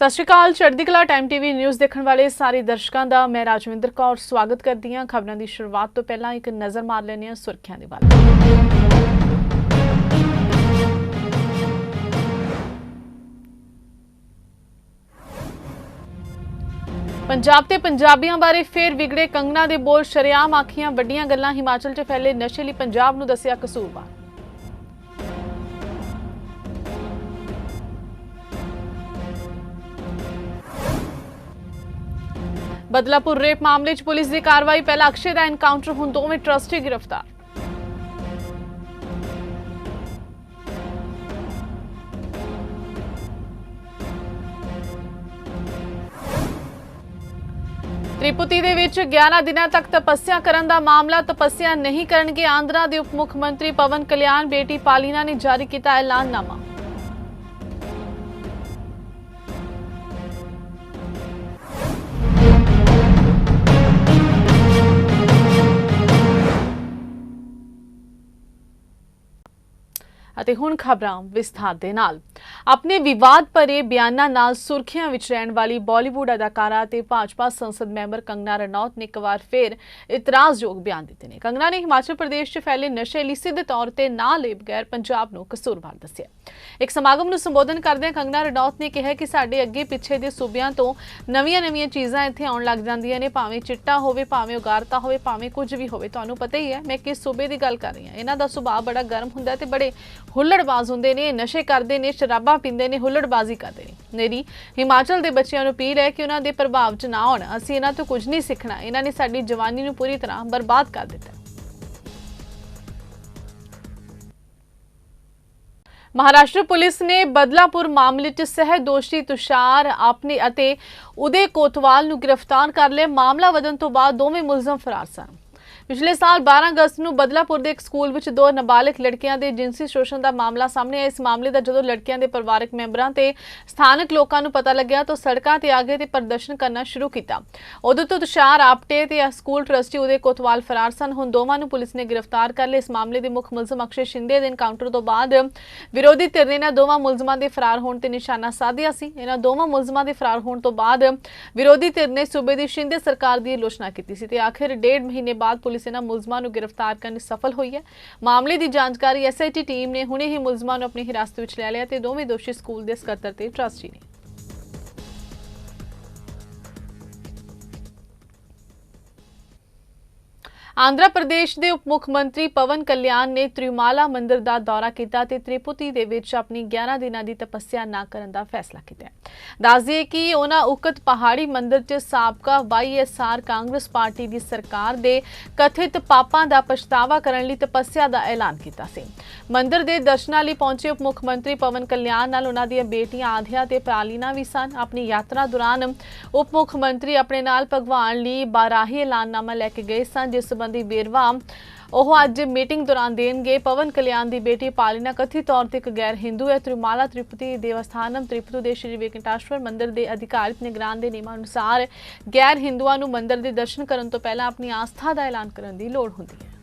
ਸਤਿ ਸ਼੍ਰੀ ਅਕਾਲ, ਚੜ੍ਹਦੀ ਕਲਾ ਟਾਈਮ ਟੀਵੀ ਨਿਊਜ਼ ਦੇਖਣ ਵਾਲੇ ਸਾਰੇ ਦਰਸ਼ਕਾਂ ਦਾ, ਮੈਂ ਰਾਜਵਿੰਦਰ ਕੌਰ ਸਵਾਗਤ ਕਰਦੀ ਹਾਂ। ਖਬਰਾਂ ਦੀ ਸ਼ੁਰੂਆਤ ਤੋਂ ਪਹਿਲਾਂ ਇੱਕ ਨਜ਼ਰ ਮਾਰ ਲੈਂਦੇ ਹਾਂ ਸੁਰਖੀਆਂ ਦੇ ਵੱਲ। ਪੰਜਾਬ ਤੇ ਪੰਜਾਬੀਆਂ ਬਾਰੇ ਫੇਰ ਵਿਗੜੇ ਕੰਗਣਾ ਦੇ ਬੋਲ ਸ਼ਰੇਆਮ, ਆਖੀਆਂ ਵੱਡੀਆਂ ਗੱਲਾਂ ਹਿਮਾਚਲ 'ਚ ਫੈਲੇ ਨਸ਼ੇ ਲਈ ਪੰਜਾਬ ਨੂੰ ਦੱਸਿਆ ਕਸੂਰਵਾਰ। ਬਦਲਾਪੁਰ ਰੇਪ ਮਾਮਲੇ 'ਚ ਪੁਲਿਸ ਦੀ ਕਾਰਵਾਈ ਪਹਿਲਾਂ ਅਕਸ਼ੇ ਦਾ ਐਨਕਾਊਂਟਰ ਹੁਣ ਦੋਵੇਂ ਟਰਸਟੀ ਗ੍ਰਿਫਤਾਰ। ਤ੍ਰਿਪੁਤੀ ਦੇ ਵਿੱਚ 11 ਦਿਨਾਂ ਤੱਕ ਤਪੱਸਿਆ ਕਰਨ ਦਾ ਮਾਮਲਾ, ਤਪੱਸਿਆ ਨਹੀਂ ਕਰਨਗੇ ਆਂਧਰਾ ਦੇ ਉਪ ਮੁੱਖ ਮੰਤਰੀ ਪਵਨ ਕਲਿਆਣ, ਬੇਟੀ ਪਾਲੀਨਾ ਨੇ ਜਾਰੀ ਕੀਤਾ ਐਲਾਨਨਾਮਾ। ਅਤੇ ਹੁਣ ਖਬਰਾਂ ਵਿਸਥਾਰ ਦੇ ਨਾਲ। ਆਪਣੇ ਵਿਵਾਦ ਭਰੇ ਬਿਆਨਾਂ ਨਾਲ ਸੁਰਖੀਆਂ ਵਿੱਚ ਰਹਿਣ ਵਾਲੀ ਬਾਲੀਵੁੱਡ ਅਦਾਕਾਰਾ ਤੇ ਭਾਜਪਾ ਸੰਸਦ ਮੈਂਬਰ ਕੰਗਨਾ ਰਣੌਤ ਨੇ ਇੱਕ ਵਾਰ ਫਿਰ ਇਤਰਾਜ਼ਯੋਗ ਬਿਆਨ ਦਿੱਤੇ ਨੇ। ਕੰਗਨਾ ਨੇ ਹਿਮਾਚਲ ਪ੍ਰਦੇਸ਼ 'ਚ ਫੈਲੇ ਨਸ਼ੇ ਲਈ ਸਿੱਧੇ ਤੌਰ ਤੇ ਨਾ ਲਏ ਬਗੈਰ ਪੰਜਾਬ ਨੂੰ ਕਸੂਰਵਾਰ ਦੱਸਿਆ। ਇੱਕ ਸਮਾਗਮ ਨੂੰ ਸੰਬੋਧਨ ਕਰਦਿਆਂ ਕੰਗਨਾ ਰਣੌਤ ਨੇ ਕਿਹਾ ਕਿ ਸਾਡੇ ਅੱਗੇ ਪਿੱਛੇ ਦੇ ਸੂਬਿਆਂ ਤੋਂ ਨਵੀਆਂ-ਨਵੀਆਂ ਚੀਜ਼ਾਂ ਇੱਥੇ ਆਉਣ ਲੱਗ ਜਾਂਦੀਆਂ ਨੇ, ਭਾਵੇਂ ਚਿੱਟਾ ਹੋਵੇ, ਭਾਵੇਂ ਉਗਾਰਤਾ ਹੋਵੇ, ਭਾਵੇਂ ਕੁਝ ਵੀ ਹੋਵੇ। ਤੁਹਾਨੂੰ ਪਤਾ ਹੀ ਹੈ, ਮੈਂ ਕਿਸ ਸੂਬੇ ਦੀ ਗੱਲ ਕਰ ਰਹੀ ਹਾਂ। ਇਹਨਾਂ ਦਾ ਸੁਭਾਅ ਬੜਾ ਗਰਮ ਹੁੰਦਾ ਹੈ ਤੇ ਬੜੇ ਹੁੱਲੜਬਾਜ਼ ਹੁੰਦੇ ਨੇ, ਨਸ਼ੇ ਕਰਦੇ ਨੇ, ਸ਼ਰਾਬਾਂ ਪੀਂਦੇ ਨੇ, ਹੁੱਲੜਬਾਜ਼ੀ ਕਰਦੇ ਨੇ। ਮੇਰੀ ਹਿਮਾਚਲ ਦੇ ਬੱਚਿਆਂ ਨੂੰ ਅਪੀਲ ਹੈ ਕਿ ਉਹਨਾਂ ਦੇ ਪ੍ਰਭਾਵ 'ਚ ਨਾ ਆਉਣ। ਅਸੀਂ ਇਹਨਾਂ ਤੋਂ ਕੁਝ ਨਹੀਂ ਸਿੱਖਣਾ। ਇਹਨਾਂ ਨੇ ਸਾਡੀ ਜਵਾਨੀ ਨੂੰ ਪੂਰੀ ਤਰ੍ਹਾਂ ਬਰਬਾਦ ਕਰ ਦਿੱਤਾ। ਮਹਾਰਾਸ਼ਟਰ ਪੁਲਿਸ ਨੇ ਬਦਲਾਪੁਰ ਮਾਮਲੇ 'ਚ ਸਹਿ ਦੋਸ਼ੀ ਤੁਸ਼ਾਰ ਆਪਨੇ ਅਤੇ ਉਦੇ ਕੋਤਵਾਲ ਨੂੰ ਗ੍ਰਿਫਤਾਰ ਕਰ ਲਿਆ। ਮਾਮਲਾ ਵਧਣ ਤੋਂ ਬਾਅਦ ਦੋਵੇਂ ਮੁਲਜ਼ਮ ਫਰਾਰ ਸਨ। ਪਿਛਲੇ ਸਾਲ 12 ਅਗਸਤ ਨੂੰ ਬਦਲਾਪੁਰ ਦੇ ਇੱਕ ਸਕੂਲ ਵਿੱਚ ਦੋ ਨਾਬਾਲਗ ਲੜਕੀਆਂ ਦੇ ਜਿਨਸੀ ਸ਼ੋਸ਼ਣ ਦਾ ਮਾਮਲਾ ਸਾਹਮਣੇ ਆਇਆ। ਇਸ ਮਾਮਲੇ ਦਾ ਜਦੋਂ ਲੜਕੀਆਂ ਦੇ ਪਰਿਵਾਰਕ ਮੈਂਬਰਾਂ ਤੇ ਸਥਾਨਕ ਲੋਕਾਂ ਨੂੰ ਪਤਾ ਲੱਗਿਆ ਤਾਂ ਸੜਕਾਂ ਤੇ ਆ ਗਏ ਤੇ ਪ੍ਰਦਰਸ਼ਨ ਕਰਨਾ ਸ਼ੁਰੂ ਕੀਤਾ। ਉਦੋਂ ਤੋਂ ਤੁਸ਼ਾਰ, ਆਪਟੇ ਤੇ ਸਕੂਲ ਟਰਸਟੀ ਉਦੇ ਕੋਤਵਾਲ ਫਰਾਰ ਸਨ। ਹੁਣ ਦੋਵਾਂ ਨੂੰ ਪੁਲਿਸ ਨੇ ਗ੍ਰਿਫਤਾਰ ਕਰ ਲਿਆ। ਇਸ ਮਾਮਲੇ ਦੇ ਮੁੱਖ ਮੁਲਜ਼ਮ ਅਕਸ਼ੇ ਸ਼ਿੰਦੇ ਦੇ ਇਨਕਾਊਂਟਰ ਤੋਂ ਬਾਅਦ ਵਿਰੋਧੀ ਧਿਰ ਨੇ ਇਹਨਾਂ ਦੋਵਾਂ ਮੁਲਜ਼ਮਾਂ ਦੇ ਫਰਾਰ ਹੋਣ ਤੇ ਨਿਸ਼ਾਨਾ ਸਾਧਿਆ ਸੀ। ਇਹਨਾਂ ਦੋਵਾਂ ਮੁਲਜ਼ਮਾਂ ਦੇ ਫਰਾਰ ਹੋਣ ਤੋਂ ਬਾਅਦ ਵਿਰੋਧੀ ਧਿਰ ਨੇ ਸੂਬੇ ਦੀ ਸ਼ਿੰਦੇ ਸਰਕਾਰ ਦੀ ਆਲੋਚਨਾ ਕੀਤੀ ਸੀ ਤੇ ਆਖਿਰ ਡੇਢ ਮਹੀਨੇ ਬਾਅਦ ਪੁਲਿਸ ਇਹਨਾਂ ਮੁਲਜ਼ਮਾਂ ਨੂੰ ਗ੍ਰਿਫਤਾਰ ਕਰਨ ਸਫਲ ਹੋਈ ਹੈ। ਮਾਮਲੇ ਦੀ ਜਾਂਚਕਾਰੀ ਐਸਆਈਟੀ ਟੀਮ ਨੇ ਹੁਣੇ ਹੀ ਮੁਲਜ਼ਮਾਂ ਨੂੰ ਆਪਣੀ ਹਿਰਾਸਤ ਵਿੱਚ ਲੈ ਲਿਆ ਤੇ ਦੋਵੇਂ ਦੋਸ਼ੀ ਸਕੂਲ ਦੇ ਸਕੱਤਰ ਤੇ ਟਰਸਟੀ ਨੇ। ਆਂਧਰਾ ਪ੍ਰਦੇਸ਼ ਦੇ ਉਪ ਮੁੱਖ ਮੰਤਰੀ ਪਵਨ ਕਲਿਆਣ ਨੇ ਤ੍ਰਿਮਾਲਾ ਮੰਦਿਰ ਦਾ ਦੌਰਾ ਕੀਤਾ ਤੇ ਤ੍ਰਿਪੁਤੀ ਦੇ ਵਿੱਚ ਆਪਣੀ 11 ਦਿਨਾਂ ਦੀ ਤਪੱਸਿਆ ਨਾ ਕਰਨ ਦਾ ਫੈਸਲਾ ਕੀਤਾ ਦੱਸ ਦਈਏ ਕਿ ਉਹਨਾਂ ਉਕਤ ਪਹਾੜੀ ਮੰਦਿਰ 'ਚ ਸਾਬਕਾ ਵਾਈਐਸਆਰ ਕਾਂਗਰਸ ਪਾਰਟੀ ਦੀ ਸਰਕਾਰ ਦੇ ਕਥਿਤ ਪਾਪਾਂ ਦਾ ਪਛਤਾਵਾ ਕਰਨ ਲਈ ਤਪੱਸਿਆ ਦਾ ਐਲਾਨ ਕੀਤਾ ਸੀ। ਮੰਦਿਰ ਦੇ ਦਰਸ਼ਨਾਂ ਲਈ ਪਹੁੰਚੇ ਉਪ ਮੁੱਖ ਮੰਤਰੀ ਪਵਨ ਕਲਿਆਣ ਨਾਲ ਉਹਨਾਂ ਦੀਆਂ ਬੇਟੀਆਂ ਆਧਿਆ ਤੇ ਪ੍ਰਾਲੀਨਾ ਵੀ ਸਨ। ਆਪਣੀ ਯਾਤਰਾ ਦੌਰਾਨ ਉਪ ਮੁੱਖ ਮੰਤਰੀ ਆਪਣੇ ਨਾਲ ਭਗਵਾਨ ਲਈ ਬਾਰਾਹੀ ਐਲਾਨਨਾਮਾ ਲੈ ਕੇ ਗਏ ਸਨ, ਜਿਸ ਸੰਬੰਧੀ ਵੇਰਵਾ ਉਹ ਅੱਜ ਮੀਟਿੰਗ ਦੌਰਾਨ ਦੇਣਗੇ। ਪਵਨ ਕਲਿਆਣ ਦੀ ਬੇਟੀ ਪਾਲੀਨਾ ਕਥਿਤ ਤੌਰ ਤੇ ਇੱਕ ਗੈਰ ਹਿੰਦੂ ਹੈ। ਤ੍ਰਿਮਾਲਾ ਤ੍ਰਿਪਤੀ ਦੇਵਸਥਾਨਮ ਤ੍ਰਿਪਤੂ ਦੇ ਸ਼੍ਰੀ ਵੇਂਕਟਾਸ਼ਵਰ ਮੰਦਿਰ ਦੇ ਅਧਿਕਾਰਿਤ ਨਿਗਰਾਨ ਦੇ ਨਿਯਮਾਂ ਅਨੁਸਾਰ ਗੈਰ ਹਿੰਦੂਆਂ ਨੂੰ ਮੰਦਿਰ ਦੇ ਦਰਸ਼ਨ ਕਰਨ ਤੋਂ ਪਹਿਲਾਂ ਆਪਣੀ ਆਸਥਾ ਦਾ ਐਲਾਨ ਕਰਨ ਦੀ ਲੋੜ ਹੁੰਦੀ ਹੈ।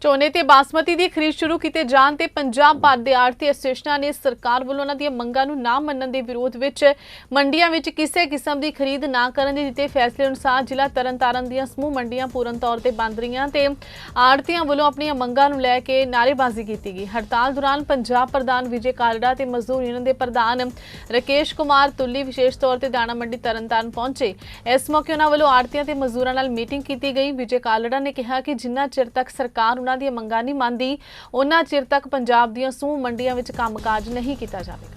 ਝੋਨੇ ਤੇ ਬਾਸਮਤੀ ਦੀ ਖਰੀਦ ਸ਼ੁਰੂ ਕੀਤੇ ਜਾਣ ਤੇ ਪੰਜਾਬ ਭਰ ਦੇ ਆੜਤੀ ਐਸੋਸੀਏਸ਼ਨਾਂ ਨੇ ਸਰਕਾਰ ਵੱਲੋਂ ਉਹਨਾਂ ਦੀਆਂ ਮੰਗਾਂ ਨੂੰ ਨਾ ਮੰਨਣ ਦੇ ਵਿਰੋਧ ਵਿੱਚ ਮੰਡੀਆਂ ਵਿੱਚ ਕਿਸੇ ਕਿਸਮ ਦੀ ਖਰੀਦ ਨਾ ਕਰਨ ਦੇ ਦਿੱਤੇ ਫੈਸਲੇ ਅਨੁਸਾਰ ਜ਼ਿਲ੍ਹਾ ਤਰਨਤਾਰਨ ਦੀਆਂ ਸਮੂਹ ਮੰਡੀਆਂ ਪੂਰਨ ਤੌਰ ਤੇ ਬੰਦ ਰਹੀਆਂ ਤੇ ਆੜਤੀਆਂ ਵੱਲੋਂ ਆਪਣੀਆਂ ਮੰਗਾਂ ਨੂੰ ਲੈ ਕੇ ਨਾਅਰੇਬਾਜ਼ੀ ਕੀਤੀ ਗਈ। ਹੜਤਾਲ ਦੌਰਾਨ ਪੰਜਾਬ ਪ੍ਰਧਾਨ ਵਿਜੇ ਕਾਲੜਾ ਤੇ ਮਜ਼ਦੂਰ ਯੂਨੀਅਨ ਦੇ ਪ੍ਰਧਾਨ ਰਕੇਸ਼ ਕੁਮਾਰ ਤੁੱਲੀ ਵਿਸ਼ੇਸ਼ ਤੌਰ ਤੇ ਦਾਣਾ ਮੰਡੀ ਤਰਨਤਾਰਨ ਪਹੁੰਚੇ। ਇਸ ਮੌਕੇ ਉਹਨਾਂ ਵੱਲੋਂ ਆੜਤੀਆਂ ਤੇ ਮਜ਼ਦੂਰਾਂ ਨਾਲ ਮੀਟਿੰਗ ਕੀਤੀ ਗਈ। ਵਿਜੇ ਕਾਲੜਾ ਨੇ ਕਿਹਾ ਕਿ ਜਿੰਨਾ ਚਿਰ ਤੱਕ ਸਰਕਾਰ ਉਹਨਾਂ ਦੀਆਂ ਮੰਗਾਂ ਨਹੀਂ ਮੰਨਦੀ, ਉਹਨਾਂ ਚਿਰ ਤੱਕ ਪੰਜਾਬ ਦੀਆਂ ਸਮੂਹ ਮੰਡੀਆਂ ਵਿੱਚ ਕੰਮਕਾਜ ਨਹੀਂ ਕੀਤਾ ਜਾਵੇਗਾ।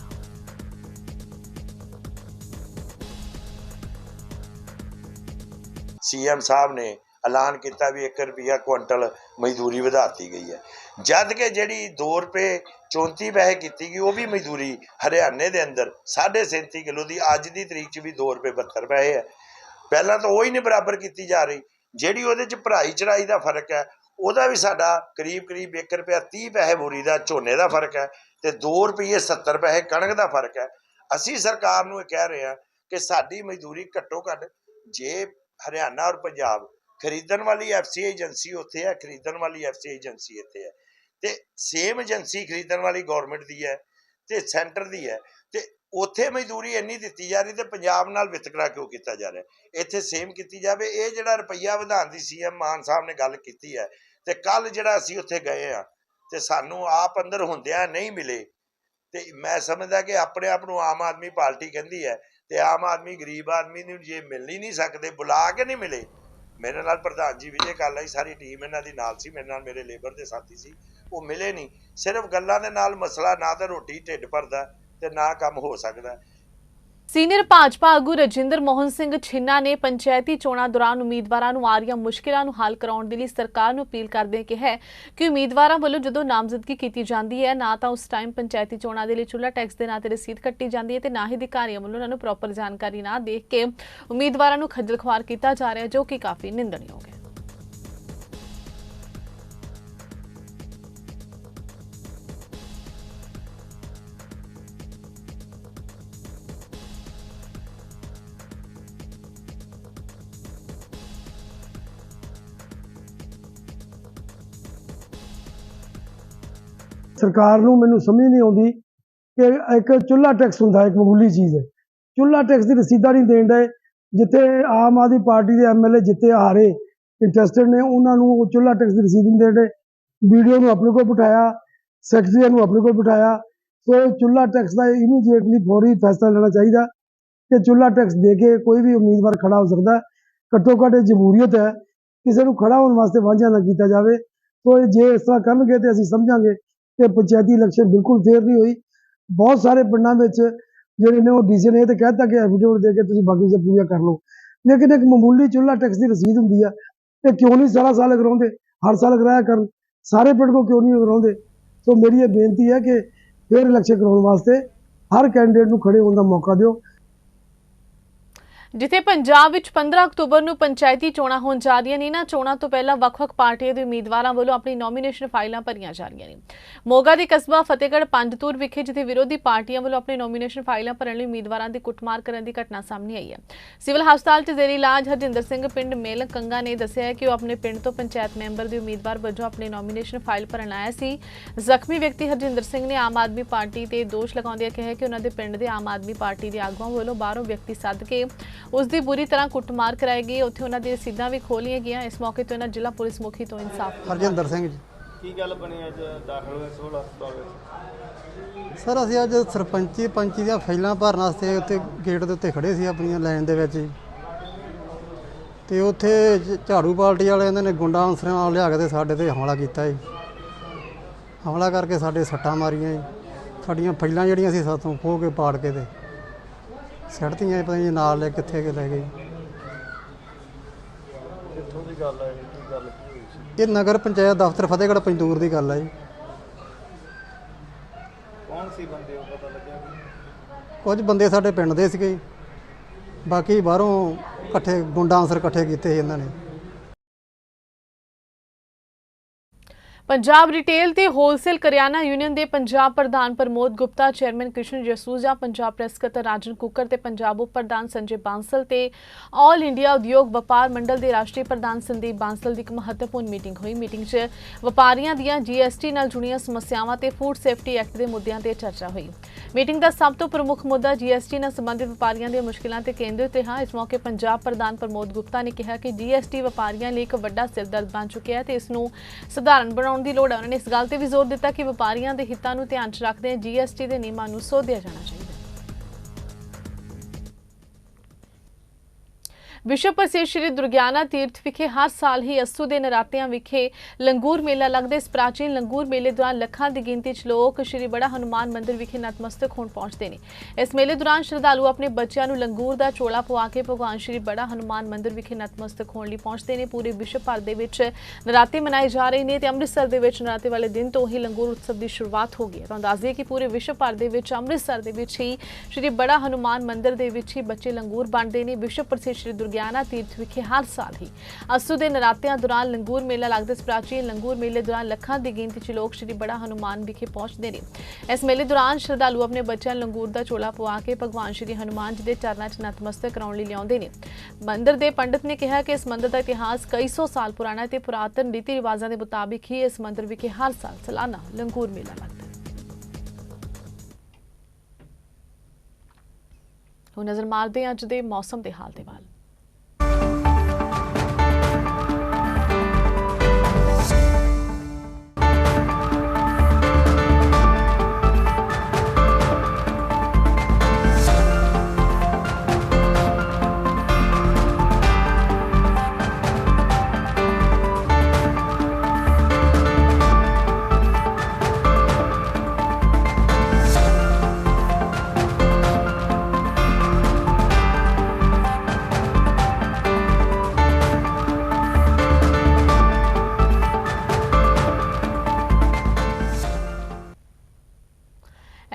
ਸੀਐਮ ਸਾਹਿਬ ਨੇ ਐਲਾਨ ਕੀਤਾ ਵੀ 1 ਰੁਪਿਆ ਕੁਇੰਟਲ ਮਜ਼ਦੂਰੀ ਵਧਾਤੀ ਗਈ ਹੈ। ਜਦ ਕਿ ਜਿਹੜੀ 2 ਰੁਪਏ 34 ਪੈਸੇ ਕੀਤੀ ਗਈ, ਉਹ ਵੀ ਮਜ਼ਦੂਰੀ ਹਰਿਆਣੇ ਦੇ ਅੰਦਰ 37.5 ਕਿਲੋ ਦੀ, ਅੱਜ ਦੀ ਤਰੀਕ 'ਚ ਵੀ 2 ਰੁਪਏ 72 ਪੈਸੇ ਹੈ। ਪਹਿਲਾਂ ਤਾਂ ਉਹ ਹੀ ਨਹੀਂ ਬਰਾਬਰ ਕੀਤੀ ਜਾ ਰਹੀ। ਜਿਹੜੀ ਉਹਦੇ 'ਚ ਭਰਾਈ ਚੜਾਈ ਦਾ ਫ਼ਰਕ ਹੈ ਉਹਦਾ ਵੀ ਸਾਡਾ ਕਰੀਬ ਕਰੀਬ 1 ਰੁਪਿਆ 30 ਪੈਸੇ ਬੋਰੀ ਦਾ, ਝੋਨੇ ਦਾ ਫ਼ਰਕ ਹੈ ਤੇ 2 ਰੁਪਏ 70 ਪੈਸੇ ਕਣਕ ਦਾ ਫ਼ਰਕ ਹੈ। ਅਸੀਂ ਸਰਕਾਰ ਨੂੰ ਇਹ ਕਹਿ ਰਹੇ ਹਾਂ ਕਿ ਸਾਡੀ ਮਜ਼ਦੂਰੀ ਘੱਟੋ ਘੱਟ ਜੇ ਹਰਿਆਣਾ ਔਰ ਪੰਜਾਬ ਖਰੀਦਣ ਵਾਲੀ ਐਫਸੀ ਏਜੰਸੀ ਉੱਥੇ ਹੈ, ਖਰੀਦਣ ਵਾਲੀ ਐਫਸੀ ਏਜੰਸੀ ਇੱਥੇ ਹੈ। ਤੇ ਸੇਮ ਏਜੰਸੀ ਖਰੀਦਣ ਵਾਲੀ ਗਵਰਨਮੈਂਟ ਦੀ ਹੈ ਤੇ ਸੈਂਟਰ ਦੀ ਹੈ ਤੇ ਉੱਥੇ ਮਜ਼ਦੂਰੀ ਇੰਨੀ ਦਿੱਤੀ ਜਾ ਰਹੀ ਤੇ ਪੰਜਾਬ ਨਾਲ ਵਿਤਕਰਾ ਕਿਉਂ ਕੀਤਾ ਜਾ ਰਿਹਾ ਇੱਥੇ ਸੇਮ ਕੀਤੀ ਜਾਵੇ। ਇਹ ਜਿਹੜਾ ਰੁਪਈਆ ਵਧਾਉਣ ਦੀ ਸੀਐਮ ਮਾਨ ਸਾਹਿਬ ਨੇ ਗੱਲ ਕੀਤੀ ਹੈ ਤੇ ਕੱਲ ਜਿਹੜਾ ਅਸੀਂ ਉੱਥੇ ਗਏ ਆ ਤੇ ਸਾਨੂੰ ਆਪ ਅੰਦਰ ਹੁੰਦਿਆਂ ਨਹੀਂ ਮਿਲੇ ਤੇ ਮੈਂ ਸਮਝਦਾ ਕਿ ਆਪਣੇ ਆਪ ਨੂੰ ਆਮ ਆਦਮੀ ਪਾਰਟੀ ਕਹਿੰਦੀ ਹੈ ਤੇ ਆਮ ਆਦਮੀ ਗਰੀਬ ਆਦਮੀ ਨੂੰ ਜੇ ਮਿਲ ਹੀ ਨਹੀਂ ਸਕਦੇ, ਬੁਲਾ ਕੇ ਨਹੀਂ ਮਿਲੇ। ਮੇਰੇ ਨਾਲ ਪ੍ਰਧਾਨ ਜੀ ਵਿਜੇ ਕਾਲਾ ਜੀ, ਸਾਰੀ ਟੀਮ ਇਹਨਾਂ ਦੀ ਨਾਲ ਸੀ, ਮੇਰੇ ਨਾਲ ਮੇਰੇ ਲੇਬਰ ਦੇ ਸਾਥੀ ਸੀ, ਉਹ ਮਿਲੇ ਨਹੀਂ। ਸਿਰਫ ਗੱਲਾਂ ਦੇ ਨਾਲ ਮਸਲਾ ਨਾ ਤਾਂ ਰੋਟੀ ਢਿੱਡ ਭਰਦਾ ਤੇ ਨਾ ਕੰਮ ਹੋ ਸਕਦਾ। ਸੀਨੀਅਰ ਭਾਜਪਾ ਆਗੂ ਰਜਿੰਦਰ ਮੋਹਨ ਸਿੰਘ ਛਿੰਨਾ ਨੇ ਪੰਚਾਇਤੀ ਚੋਣਾਂ ਦੌਰਾਨ ਉਮੀਦਵਾਰਾਂ ਨੂੰ ਆ ਰਹੀਆਂ ਮੁਸ਼ਕਿਲਾਂ ਨੂੰ ਹੱਲ ਕਰਾਉਣ ਦੇ ਲਈ ਸਰਕਾਰ ਨੂੰ ਅਪੀਲ ਕਰਦੇ ਕਿਹਾ ਹੈ ਕਿ ਉਮੀਦਵਾਰਾਂ ਵੱਲੋਂ ਜਦੋਂ ਨਾਮਜ਼ਦਗੀ ਕੀਤੀ ਜਾਂਦੀ ਹੈ, ਨਾ ਤਾਂ ਉਸ ਟਾਈਮ ਪੰਚਾਇਤੀ ਚੋਣਾਂ ਦੇ ਲਈ ਚੁੱਲ੍ਹਾ ਟੈਕਸ ਦੇ ਨਾਂ ਤੇ ਰਸੀਦ ਕੱਟੀ ਜਾਂਦੀ ਹੈ ਤੇ ਨਾ ਹੀ ਅਧਿਕਾਰੀਆਂ ਵੱਲੋਂ ਉਹਨਾਂ ਨੂੰ ਪ੍ਰੋਪਰ ਜਾਣਕਾਰੀ ਨਾ ਦੇਖ ਕੇ ਉਮੀਦਵਾਰਾਂ ਨੂੰ ਖੱਜਲ ਖੁਆਰ ਕੀਤਾ ਜਾ ਰਿਹਾ, ਜੋ ਕਿ ਕਾਫੀ ਨਿੰਦਣਯੋਗ ਹੈ। ਸਰਕਾਰ ਨੂੰ ਮੈਨੂੰ ਸਮਝ ਨਹੀਂ ਆਉਂਦੀ ਕਿ ਇੱਕ ਚੁੱਲ੍ਹਾ ਟੈਕਸ ਹੁੰਦਾ, ਇੱਕ ਮਾਮੂਲੀ ਚੀਜ਼ ਹੈ। ਚੁੱਲ੍ਹਾ ਟੈਕਸ ਦੀ ਰਸੀਦਾਂ ਨਹੀਂ ਦੇਣ ਡਏ, ਜਿੱਥੇ ਆਮ ਆਦਮੀ ਪਾਰਟੀ ਦੇ ਐਮਐਲਏ ਜਿੱਤੇ ਹਾਰੇ ਇੰਟਰਸਟਡ ਨੇ, ਉਹਨਾਂ ਨੂੰ ਉਹ ਚੁੱਲ੍ਹਾ ਟੈਕਸ ਦੀ ਰਸੀਦ ਨਹੀਂ ਦੇਣ ਡਏ। ਵੀਡੀਓ ਨੂੰ ਆਪਣੇ ਕੋਲ ਬਿਠਾਇਆ ਸੈਕਟਰੀ ਨੂੰ ਆਪਣੇ ਕੋਲ ਬਿਠਾਇਆ। ਸੋ ਇਹ ਚੁੱਲ੍ਹਾ ਟੈਕਸ ਦਾ ਇਮੀਡੀਏਟਲੀ ਫੌਰੀ ਫੈਸਲਾ ਲੈਣਾ ਚਾਹੀਦਾ ਕਿ ਚੁੱਲ੍ਹਾ ਟੈਕਸ ਦੇ ਕੇ ਕੋਈ ਵੀ ਉਮੀਦਵਾਰ ਖੜਾ ਹੋ ਸਕਦਾ। ਘੱਟੋ ਘੱਟ ਇਹ ਜਮਹੂਰੀਅਤ ਹੈ, ਕਿਸੇ ਨੂੰ ਖੜਾ ਹੋਣ ਵਾਸਤੇ ਵਾਂਝਾ ਨਾ ਕੀਤਾ ਜਾਵੇ। ਸੋ ਇਹ ਜੇ ਇਸ ਤਰ੍ਹਾਂ ਕਰਨਗੇ ਤੇ ਅਸੀਂ ਸਮਝਾਂਗੇ। ਕਿ ਪੰਚਾਇਤੀ ਇਲੈਕਸ਼ਨ ਬਿਲਕੁਲ ਫੇਅਰ ਨਹੀਂ ਹੋਈ। ਬਹੁਤ ਸਾਰੇ ਪਿੰਡਾਂ ਵਿੱਚ ਜਿਹੜੇ ਨੇ ਉਹ ਡੀਸੀ ਨੇ ਇਹ ਤੇ ਕਹਿਤਾ ਕਿ ਐਫੀਡੇਵਿਟ ਦੇ ਕੇ ਤੁਸੀਂ ਬਾਕੀ ਸਭ ਪੂਰੀਆਂ ਕਰ ਲਓ। ਲੇਕਿਨ ਇੱਕ ਮਾਮੂਲੀ ਚੁੱਲ੍ਹਾ ਟੈਕਸ ਦੀ ਰਸੀਦ ਹੁੰਦੀ ਆ ਤੇ ਕਿਉਂ ਨਹੀਂ ਸਾਰਾ ਸਾਲ ਕਰਾਉਂਦੇ ਹਰ ਸਾਲ ਕਰਾਇਆ ਕਰਨ। ਸਾਰੇ ਪਿੰਡ ਕੋ ਕਿਉਂ ਨਹੀਂ ਕਰਾਉਂਦੇ ਸੋ ਮੇਰੀ ਇਹ ਬੇਨਤੀ ਹੈ ਕਿ ਫੇਅਰ ਇਲੈਕਸ਼ਨ ਕਰਾਉਣ ਵਾਸਤੇ ਹਰ ਕੈਂਡੀਡੇਟ ਨੂੰ ਖੜੇ ਹੋਣ ਦਾ ਮੌਕਾ ਦਿਓ। ਜਿੱਥੇ ਪੰਜਾਬ ਵਿੱਚ 15 ਅਕਤੂਬਰ ਨੂੰ ਪੰਚਾਇਤੀ ਚੋਣਾਂ ਹੋਣ ਜਾ ਰਹੀਆਂ ਨੇ, ਇਹਨਾਂ ਚੋਣਾਂ ਤੋਂ ਪਹਿਲਾਂ ਵੱਖ-ਵੱਖ ਪਾਰਟੀਆਂ ਦੇ ਉਮੀਦਵਾਰਾਂ ਵੱਲੋਂ ਆਪਣੀ ਨੋਮੀਨੇਸ਼ਨ ਫਾਈਲਾਂ ਭਰੀਆਂ ਜਾ ਰਹੀਆਂ ਨੇ। ਮੋਗਾ ਦੇ ਕਸਬਾ ਫਤਿਹਗੜ੍ਹ ਪੰਜਤੂਰ ਵਿਖੇ, ਜਿੱਥੇ ਵਿਰੋਧੀ ਪਾਰਟੀਆਂ ਵੱਲੋਂ ਆਪਣੀ ਨੋਮੀਨੇਸ਼ਨ ਫਾਈਲਾਂ ਭਰਨ ਲਈ ਉਮੀਦਵਾਰਾਂ ਦੀ ਕੁੱਟਮਾਰ ਕਰਨ ਦੀ ਘਟਨਾ ਸਾਹਮਣੇ ਆਈ ਹੈ। ਸਿਵਲ ਹਸਪਤਾਲ 'ਚ ਜ਼ੇਰੀ ਇਲਾਜ, ਹਰਜਿੰਦਰ ਸਿੰਘ ਪਿੰਡ ਮੇਲ ਕੰਗਾ ਨੇ ਦੱਸਿਆ ਹੈ ਕਿ ਉਹ ਆਪਣੇ ਪਿੰਡ ਤੋਂ ਪੰਚਾਇਤ ਮੈਂਬਰ ਦੇ ਉਮੀਦਵਾਰ ਵਜੋਂ ਆਪਣੀ ਨੋਮੀਨੇਸ਼ਨ ਫਾਈਲ ਭਰਨ ਆਇਆ ਸੀ। ਜ਼ਖਮੀ ਵਿਅਕਤੀ ਹਰਜਿੰਦਰ ਸਿੰਘ ਨੇ ਆਮ ਆਦਮੀ ਪਾਰਟੀ ਤੇ ਦੋਸ਼ ਲਗਾਉਂਦਿਆਂ ਕਿਹਾ ਕਿ ਉਹਨਾਂ ਦੇ ਪਿੰਡ ਦੇ ਆਮ ਆਦਮੀ ਪਾਰਟੀ ਦੇ ਆਗੂਆਂ ਵੱਲੋਂ ਬਾਹਰੋਂ ਵਿਅਕਤੀ ਸੱਦ ਕੇ ਉਸ ਦੀ ਬੁਰੀ ਤਰ੍ਹਾਂ ਕੁੱਟਮਾਰ ਕਰਾਈ ਗਈ। ਉੱਥੇ ਉਹਨਾਂ ਦੇ ਰਸੀਦਾਂ ਵੀ ਖੋਲੀਆਂ ਗਈਆਂ। ਇਸ ਮੌਕੇ ਤੇ ਉਹਨਾਂ ਜ਼ਿਲ੍ਹਾ ਪੁਲਿਸ ਮੁਖੀ ਤੋਂ ਇਨਸਾਫ ਹਰਜਿੰਦਰ ਸਿੰਘ ਜੀ। ਕੀ ਗੱਲ ਬਣੀ ਅੱਜ ਦਾਖਲ ਹੋਏ ਸਿਵਲ ਹਸਪਤਾਲ ਵਿੱਚ ਸਰ ਅਸੀਂ ਅੱਜ ਸਰਪੰਚੀ ਪੰਚੀ ਦੀਆਂ ਫਾਈਲਾਂ ਭਰਨ ਵਾਸਤੇ ਉੱਤੇ ਗੇਟ ਦੇ ਉੱਤੇ ਖੜੇ ਸੀ ਆਪਣੀਆਂ ਲਾਈਨ ਦੇ ਵਿੱਚ ਤੇ ਉੱਥੇ ਝਾੜੂ ਪਾਰਟੀ ਵਾਲਿਆਂ ਨੇ ਗੁੰਡਾ ਅਨਸਰਾਂ ਨਾਲ ਲਿਆ ਕੇ ਤੇ ਸਾਡੇ ਤੇ ਹਮਲਾ ਕੀਤਾ ਜੀ। ਹਮਲਾ ਕਰਕੇ ਸਾਡੇ ਸੱਟਾਂ ਮਾਰੀਆਂ ਜੀ। ਸਾਡੀਆਂ ਫਾਈਲਾਂ ਜਿਹੜੀਆਂ ਸੀ ਸਾਥੋਂ ਖੋਹ ਕੇ ਪਾੜ ਕੇ ਤੇ ਸੜਤੀਆਂ ਪਤਾ ਨਹੀਂ ਨਾਲ ਲੈ ਕਿੱਥੇ ਕੇ ਲੈ ਗਏ। ਕਿੱਥੋਂ ਦੀ ਗੱਲ ਹੈ ਇਹ? ਕੀ ਗੱਲ ਕੀ ਹੋਈ ਸੀ? ਇਹ ਨਗਰ ਪੰਚਾਇਤ ਦਫ਼ਤਰ ਫਤਿਹਗੜ੍ਹ ਪੰਜਤੂਰ ਦੀ ਗੱਲ ਹੈ ਜੀ। ਕੌਣ ਸੀ ਬੰਦੇ ਉਹ ਪਤਾ ਲੱਗਿਆ? ਕੁਝ ਬੰਦੇ ਸਾਡੇ ਪਿੰਡ ਦੇ ਸੀਗੇ ਜੀ। ਬਾਕੀ ਬਾਹਰੋਂ ਇਕੱਠੇ ਗੁੰਡਾ ਅਨਸਰ ਇਕੱਠੇ ਕੀਤੇ ਸੀ ਇਹਨਾਂ ਨੇ। ਪੰਜਾਬ ਰਿਟੇਲ ਤੇ ਹੋਲਸੇਲ ਕਰਿਆਨਾ ਯੂਨੀਅਨ ਦੇ ਪੰਜਾਬ ਪ੍ਰਧਾਨ ਪ੍ਰਮੋਦ ਗੁਪਤਾ ਚੇਅਰਮੈਨ ਕ੍ਰਿਸ਼ਨ ਜਸੂਜਾ ਪੰਜਾਬ ਪ੍ਰੈਸ ਸਕੱਤਰ ਰਾਜਨ ਕੁੱਕਰ ਤੇ ਪੰਜਾਬ ਉਪ ਪ੍ਰਧਾਨ ਸੰਜੇ ਬਾਂਸਲ ਤੇ ਆਲ ਇੰਡੀਆ ਉਦਯੋਗ ਵਪਾਰ ਮੰਡਲ ਦੇ ਰਾਸ਼ਟਰੀ ਪ੍ਰਧਾਨ ਸੰਦੀਪ ਬਾਂਸਲ ਦੀ ਇੱਕ ਮਹੱਤਵਪੂਰਨ ਮੀਟਿੰਗ ਹੋਈ। ਮੀਟਿੰਗ 'ਚ ਵਪਾਰੀਆਂ ਦੀਆਂ ਜੀਐਸਟੀ ਨਾਲ ਜੁੜੀਆਂ ਸਮੱਸਿਆਵਾਂ ਤੇ ਫੂਡ ਸੇਫਟੀ ਐਕਟ ਦੇ ਮੁੱਦਿਆਂ ਤੇ ਚਰਚਾ ਹੋਈ। ਮੀਟਿੰਗ ਦਾ ਸਭ ਤੋਂ ਪ੍ਰਮੁੱਖ ਮੁੱਦਾ ਜੀਐਸਟੀ ਨਾਲ ਸੰਬੰਧਿਤ ਵਪਾਰੀਆਂ ਦੀਆਂ ਮੁਸ਼ਕਿਲਾਂ ਤੇ ਕੇਂਦਰਿਤ ਰਿਹਾ। ਇਸ ਮੌਕੇ ਪੰਜਾਬ ਪ੍ਰਧਾਨ ਪ੍ਰਮੋਦ ਗੁਪਤਾ ਨੇ ਕਿਹਾ ਕਿ ਜੀਐਸਟੀ ਵਪਾਰੀਆਂ ਲਈ ਇੱਕ ਵੱਡਾ ਸਿਰਦਰਦ ਬਣ ਚੁੱਕਿਆ ਹੈ ਤੇ ਇਸ ਨੂੰ ਸਧਾਰਨ ਬਣਾਉਣ ਦੀ ਲੋੜ ਹੈ। ਉਹਨਾਂ ਨੇ ਇਸ ਗੱਲ ਤੇ ਵੀ ਜ਼ੋਰ ਦਿੱਤਾ ਕਿ ਵਪਾਰੀਆਂ ਦੇ ਹਿੱਤਾਂ ਨੂੰ ਧਿਆਨ 'ਚ ਰੱਖਦੇ ਜੀਐਸਟੀ ਦੇ ਨਿਯਮਾਂ ਨੂੰ ਸੋਧਿਆ ਜਾਣਾ ਚਾਹੀਦਾ। ਵਿਸ਼ਵ ਪ੍ਰਸਿੱਧ ਸ਼੍ਰੀ ਦੁਰਗਿਆਨਾ ਤੀਰਥ ਵਿਖੇ ਹਰ ਸਾਲ ਹੀ ਅਸੂ ਦੇ ਨਰਾਤਿਆਂ ਵਿਖੇ ਲੰਗੂਰ ਮੇਲਾ ਲੱਗਦਾ ਇਸ ਪ੍ਰਾਚੀਨ ਲੰਗੂਰ ਮੇਲੇ ਦੌਰਾਨ ਲੱਖਾਂ ਦੀ ਗਿਣਤੀ 'ਚ ਲੋਕ ਸ਼੍ਰੀ ਬੜਾ ਹਨੂਮਾਨ ਮੰਦਿਰ ਵਿਖੇ ਨਤਮਸਤਕ ਹੋਣ ਪਹੁੰਚਦੇ ਨੇ। ਇਸ ਮੇਲੇ ਦੌਰਾਨ ਸ਼ਰਧਾਲੂ ਆਪਣੇ ਬੱਚਿਆਂ ਨੂੰ ਲੰਗੂਰ ਦਾ ਚੋਲਾ ਪਵਾ ਕੇ ਭਗਵਾਨ ਸ਼੍ਰੀ ਬੜਾ ਹਨੂਮਾਨ ਮੰਦਿਰ ਵਿਖੇ ਨਤਮਸਤਕ ਹੋਣ ਲਈ ਪਹੁੰਚਦੇ ਨੇ। ਪੂਰੇ ਵਿਸ਼ਵ ਭਰ ਦੇ ਵਿੱਚ ਨਰਾਤੇ ਮਨਾਏ ਜਾ ਰਹੇ ਨੇ ਤੇ ਅੰਮ੍ਰਿਤਸਰ ਦੇ ਵਿੱਚ ਨਰਾਤੇ ਵਾਲੇ ਦਿਨ ਤੋਂ ਹੀ ਲੰਗੂਰ ਉਤਸਵ ਦੀ ਸ਼ੁਰੂਆਤ ਹੋ ਗਈ ਹੈ। ਤੁਹਾਨੂੰ ਦੱਸ ਦਈਏ ਕਿ ਪੂਰੇ ਵਿਸ਼ਵ ਭਰ ਦੇ ਵਿੱਚ, ਅੰਮ੍ਰਿਤਸਰ ਦੇ ਵਿੱਚ ਹੀ ਸ਼੍ਰੀ ਬੜਾ ਹਨੂਮਾਨ ਮੰਦਿਰ ਦੇ ਵਿੱਚ ਹੀ ਬੱਚੇ ਲੰਗੂਰ ਬਣਦੇ ਨੇ। ਵਿਸ਼ਵ ਪ੍ਰਸਿੱਧ ਸ਼੍ਰੀ ਦੁਰਗਾ ਦੁਰਗਿਆਨਾ ਤੀਰਥ ਵਿਖੇ ਹਰ ਸਾਲ ਹੀ ਅਸੂ ਦੇ ਨਰਾਤਿਆਂ ਦੌਰਾਨ ਲੰਗੂਰ ਮੇਲਾ ਲੱਗਦਾ ਇਸ ਪ੍ਰਾਚੀਨ ਲੰਗੂਰ ਮੇਲੇ ਦੌਰਾਨ ਲੱਖਾਂ ਦੀ ਗਿਣਤੀ 'ਚ ਲੋਕ ਸ਼੍ਰੀ ਬੜਾ ਹਨੂਮਾਨ ਵਿਖੇ ਪਹੁੰਚਦੇ ਨੇ। ਇਸ ਮੇਲੇ ਦੌਰਾਨ ਸ਼ਰਧਾਲੂ ਆਪਣੇ ਬੱਚਿਆਂ ਨੂੰ ਲੰਗੂਰ ਦਾ ਚੋਲਾ ਪਵਾ ਕੇ ਭਗਵਾਨ ਸ਼੍ਰੀ ਹਨੂਮਾਨ ਜੀ ਦੇ ਚਰਨਾਂ 'ਚ ਨਤਮਸਤਕ ਕਰਾਉਣ ਲਈ ਲਿਆਉਂਦੇ ਨੇ। ਮੰਦਿਰ ਦੇ ਪੰਡਿਤ ਨੇ ਕਿਹਾ ਕਿ ਇਸ ਮੰਦਿਰ ਦਾ ਇਤਿਹਾਸ ਕਈ ਸੌ ਸਾਲ ਪੁਰਾਣਾ ਹੈ ਤੇ ਪੁਰਾਤਨ ਰੀਤੀ ਰਿਵਾਜ਼ਾਂ ਦੇ ਮੁਤਾਬਿਕ ਹੀ ਇਸ ਮੰਦਿਰ ਵਿਖੇ ਹਰ ਸਾਲ ਸਾਲਾਨਾ ਲੰਗੂਰ ਮੇਲਾ ਲੱਗਦਾ ਹੈ। ਹੁਣ ਨਜ਼ਰ ਮਾਰਦੇ ਹਾਂ ਅੱਜ ਦੇ ਮੌਸਮ ਦੇ ਹਾਲ ਦੇ ਵੱਲ।